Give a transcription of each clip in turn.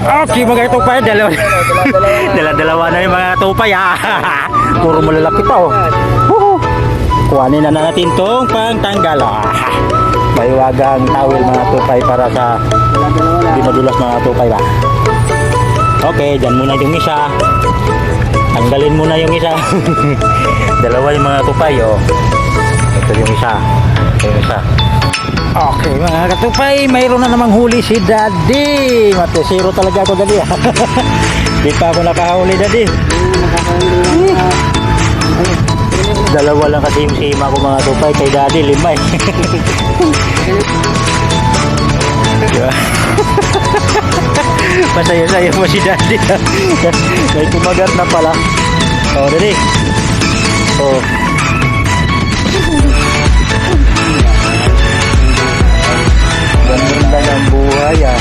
Okay, mga tupay, dalawa. Dala-dalawa na yung mga tupay, ha. Puro malalaki pa, oh. Kuhanin na natin tong pangtanggal, ah. Baywagang towel mga tupay para sa hindi madulas mga tupay ba. Okay, dyan muna yung isa. Tanggalin muna yung isa. Dalawa yung mga tupay, oh. Ito yung isa. Ito yung isa. Okay, mga katupay, mayroon na namang huli si Daddy. Mate, zero talaga ako, Daddy. Di pa ako nakahuli, Daddy. Dalawa lang kasi yung sima ko mga tupay. Kay Daddy, lima eh. Masaya-saya mo si Daddy. May kumagat na pala. Oh, Daddy. Oh. Ang buhay ah.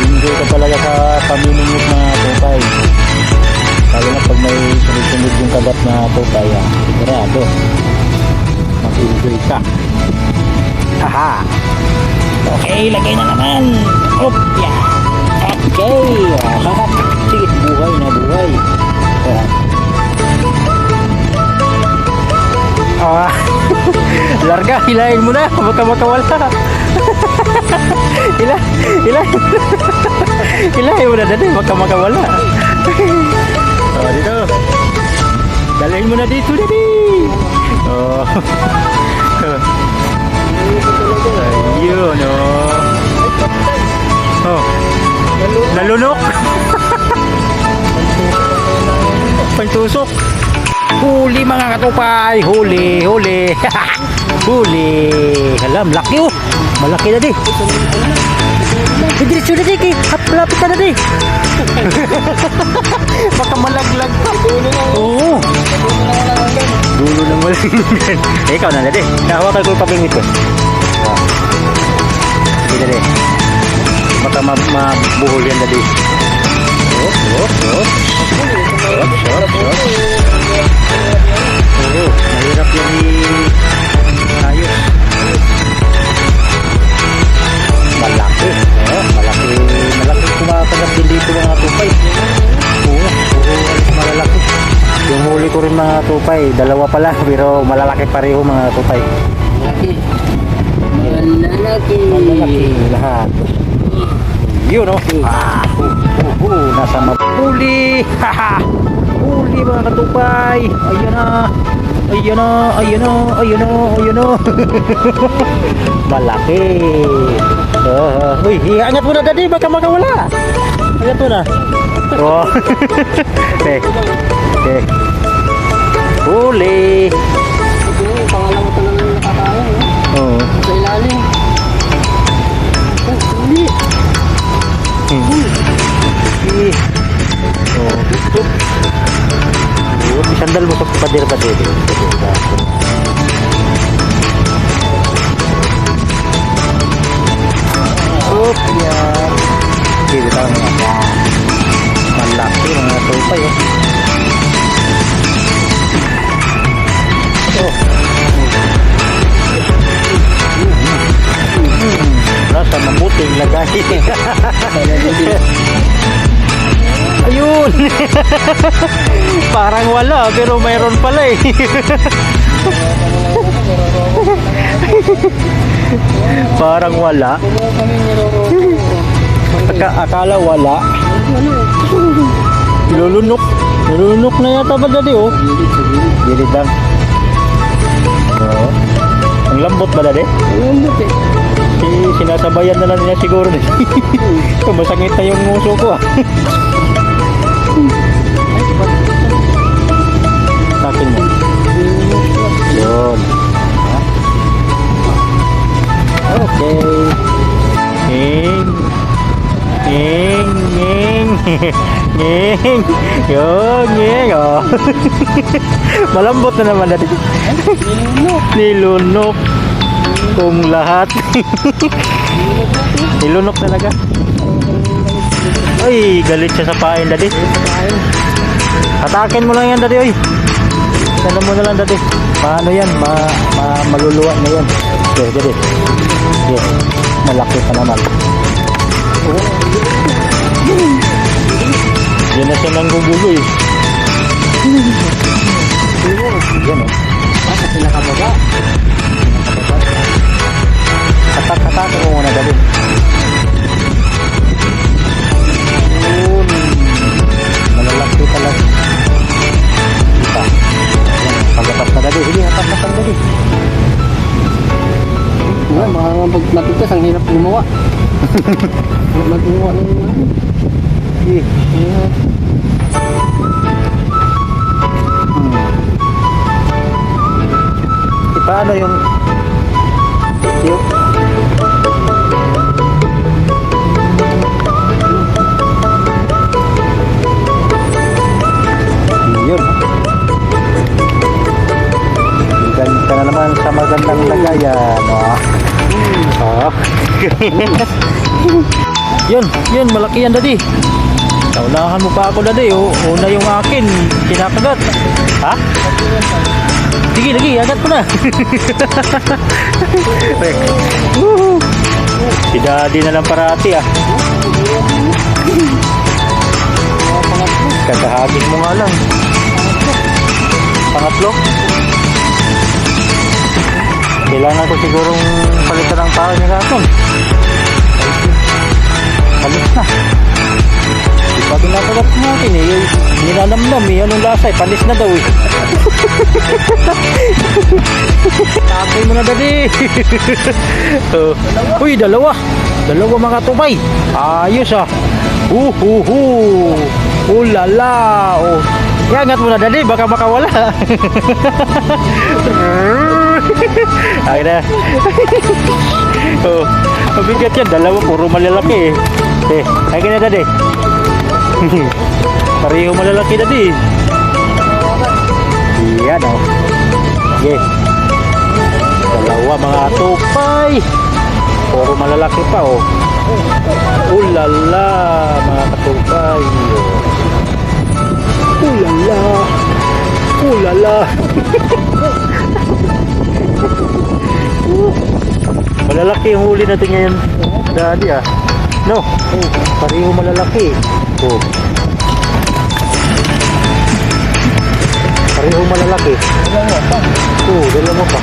Enjoy ka talaga sa pamimingit mga tupay. Lalo na pag may sunod-sunod yung kagat na tupay ah. Sigurado. Mag-enjoy ka. Haha. Okay, lagay na naman. Op, yeah. Okay. Ah, Sige, buhay na buhay. Hilahin mo na, baka makawala. Hila, hila. hilahin mo na dati, baka makawala. Oh, dito. Dalhin mo na dito, dati. Oh. Ayun, oh. Oh. Nalunok. Pantusok. Huli mga katupay, huli, huli. Huli. Alam, laki oh. Malaki na di. Diretso na di, kay haplapit ka na di. Baka malaglag pa. Oo. Dulo ng malaglag. eh, ikaw na na di. Nahawakan ko yung papingwit ko. Ah. Sige na di. Baka ma- mabuhol yan na di. Oh, oh, oh. Shot, shot, shot. Oo, mahirap yan i-ayos. Tupay, dalawa pala, pero malalaki pareho mga tupay. Laki. Malalaki. Malalaki lahat. Yun oh. Ah, hu, hu, hu, nasa mapuli. Huli mga katupay. Ayan na. Ayan na, ayan na, ayan na, ayan na. Malaki. Uh, uy, iangat mo na dadi, baka makawala. Angat mo na. Oh. okay. Okay. Huli. Ito yung pangalan mo talaga yung nakakaya. eh. Oh. Sa ilalim. Hindi. Eh. Oh, tutup. Oh, isandal mo sa pader. Oh, yan. Sige, tayo mga. Malaki mga tupay. Oh. Ayun. Parang wala pero mayroon pala eh. Parang wala. Aka akala wala. Nilulunok. Nilulunok na yata ba dati oh? Gilid lang. Oo. Ang lambot ba dati? Lambot eh. Si, sinasabayan na lang niya siguro. Masangit na yung muso ko ah. Ing. Yun. Ing. Oh. Malambot na naman natin. Nilunok. Nilunok. Kung lahat. Nilunok talaga. Ay, galit siya sa pain, daddy. Atakin mo lang yan, daddy, oy. Tanda mo na lang, daddy. Paano yan? Ma, ma maluluwa na yan. Okay, daddy. Yes. Malaki pa naman. Yan na siya nanggugulo eh. Yan oh. Ah, kasi nakababa. Katak-katak mo muna gabi. Yun. Malalaki talaga. Kita. Yan. Pagkatas na gabi. Sige, hatak na gabi. Baka pag matigas, ang hirap gumawa. Magawa ng ano. Sige. Ayan. Hmm. Paano yung... Yung... Yun. Ganda na naman sa magandang lagayan. Oh. Oh. yun, yun, malaki yan, daddy. Naunahan mo pa ako, daddy. Oh. Una yung akin, kinakagat. Ha? Sige, lagi, agad mo na. Si daddy na lang parati ah. Kakahagis mo nga lang. Pangatlo. Kailangan ko sigurong palitan ng tao niya katon. Ninanamnam eh. Anong lasa eh. Panis na daw eh. Takay mo na dali. oh. Uy, dalawa. Dalawa mga tubay. Ayos ah. Uhuhu. Ulala. Oh. Iangat mo na dali. Baka makawala. Ay na. oh. Mabigat yan. Dalawa. Puro malalaki eh. Eh. Ay ka na dali. Pareho malalaki dali. Yan oh. Yes. Dalawa mga tupay. Puro malalaki pa oh. Ulala mga katupay. Ulala. Ulala. malalaki yung huli natin ngayon. Daddy ah. No. Pareho malalaki. Oh. Pareho malalaki. Dalawa pa. Oo, dalawa pa.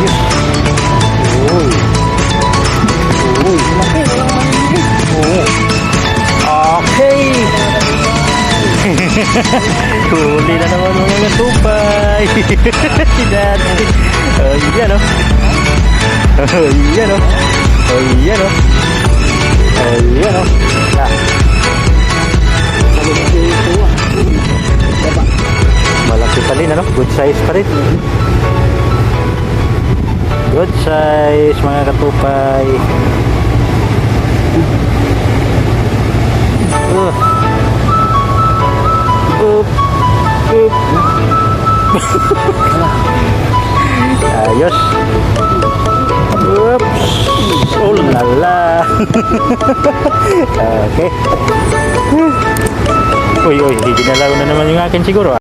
Yes. Uy. Uy. Laki, walang manigit. Oo. Okay. Na naman mga tupay. si Daddy. Oh, yan oh. Oh, yan oh. Oh, yan oh. Oh, yan oh. Sabi ko dito, ah. Baba. Malaki pa rin, ano? Good size pa rin. Good size, mga katupay. Oop. Oop. Ayos. Oops. Oh la la. okay. Uy, uy, hindi ginalaw na naman yung akin siguro. ah.